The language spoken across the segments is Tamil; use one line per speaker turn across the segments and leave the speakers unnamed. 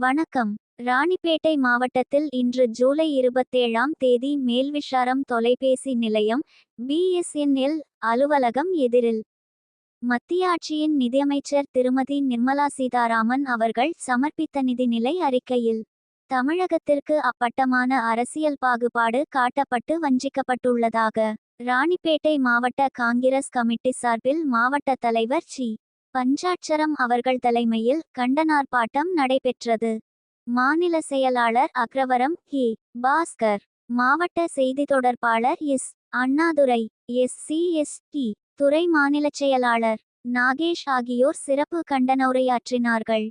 வணக்கம். ராணிப்பேட்டை மாவட்டத்தில் இன்று ஜூலை இருபத்தேழாம் தேதி மேல்விஷாரம் தொலைபேசி நிலையம் பிஎஸ்என்எல் அலுவலகம் எதிரில். மத்திய ஆட்சியின் நிதியமைச்சர் திருமதி நிர்மலா சீதாராமன் அவர்கள் சமர்ப்பித்த நிதிநிலை அறிக்கையில் தமிழகத்திற்கு அப்பட்டமான அரசியல் பாகுபாடு காட்டப்பட்டு வஞ்சிக்கப்பட்டுள்ளதாக. ராணிப்பேட்டை மாவட்ட காங்கிரஸ் கமிட்டி சார்பில் மாவட்ட தலைவர் சி. பஞ்சாட்சரம் அவர்கள் தலைமையில் கண்டனார்ப்பாட்டம் நடைபெற்றது. மாநில செயலாளர் அக்ரவரம் கி. பாஸ்கர் மாவட்ட செய்தி தொடர்பாளர் S. Annadurai S. C. S. T. துறை மாநில செயலாளர் நாகேஷ் ஆகியோர் சிறப்பு கண்டன உரையாற்றினார்கள்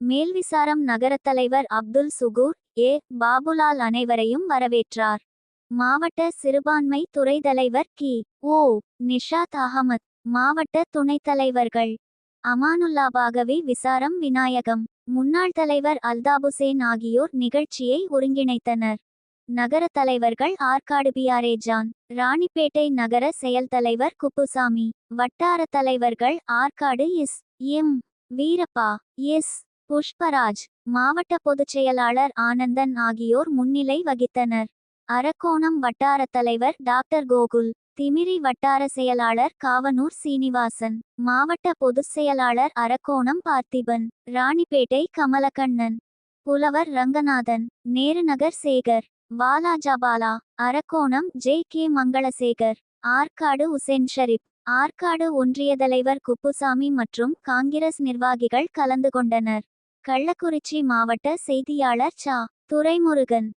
மேல்விசாரம் நகரத் தலைவர் அப்துல் சுகூர் ஏ. பாபுலால் அனைவரையும் வரவேற்றார். மாவட்ட சிறுபான்மை துறை தலைவர் கி. ஓ. நிஷாத் அகமத் மாவட்ட துணைத் தலைவர்கள். அமானுல்லாபாகவி விசாரம் விநாயகம். முன்னாள் தலைவர் அல்தாபுசேன் ஆகியோர் நிகழ்ச்சியை ஒருங்கிணைத்தனர். நகர தலைவர்கள் ஆற்காடு பிஆர்ஏ ஜான் ராணிப்பேட்டை நகர செயல் தலைவர் குப்புசாமி வட்டார தலைவர்கள் Arcot S M Veerappa S Pushparaj மாவட்ட பொதுச் செயலாளர் ஆனந்தன் ஆகியோர் முன்னிலை வகித்தனர். அரக்கோணம் வட்டார தலைவர் டாக்டர் கோகுல் திமிரி வட்டார செயலாளர் காவனூர் சீனிவாசன் மாவட்ட பொதுச் செயலாளர் அரக்கோணம் பார்த்திபன் ராணிப்பேட்டை கமலக்கண்ணன் புலவர் ரங்கநாதன் நேருநகர் சேகர் வாலாஜாபாலா அரக்கோணம் ஜே கே மங்களசேகர் ஆற்காடு உசேன் ஷரீப் ஆற்காடு ஒன்றிய தலைவர் குப்புசாமி மற்றும் காங்கிரஸ் நிர்வாகிகள் கலந்து கொண்டனர். கள்ளக்குறிச்சி மாவட்ட செய்தியாளர் சா. துரைமுருகன்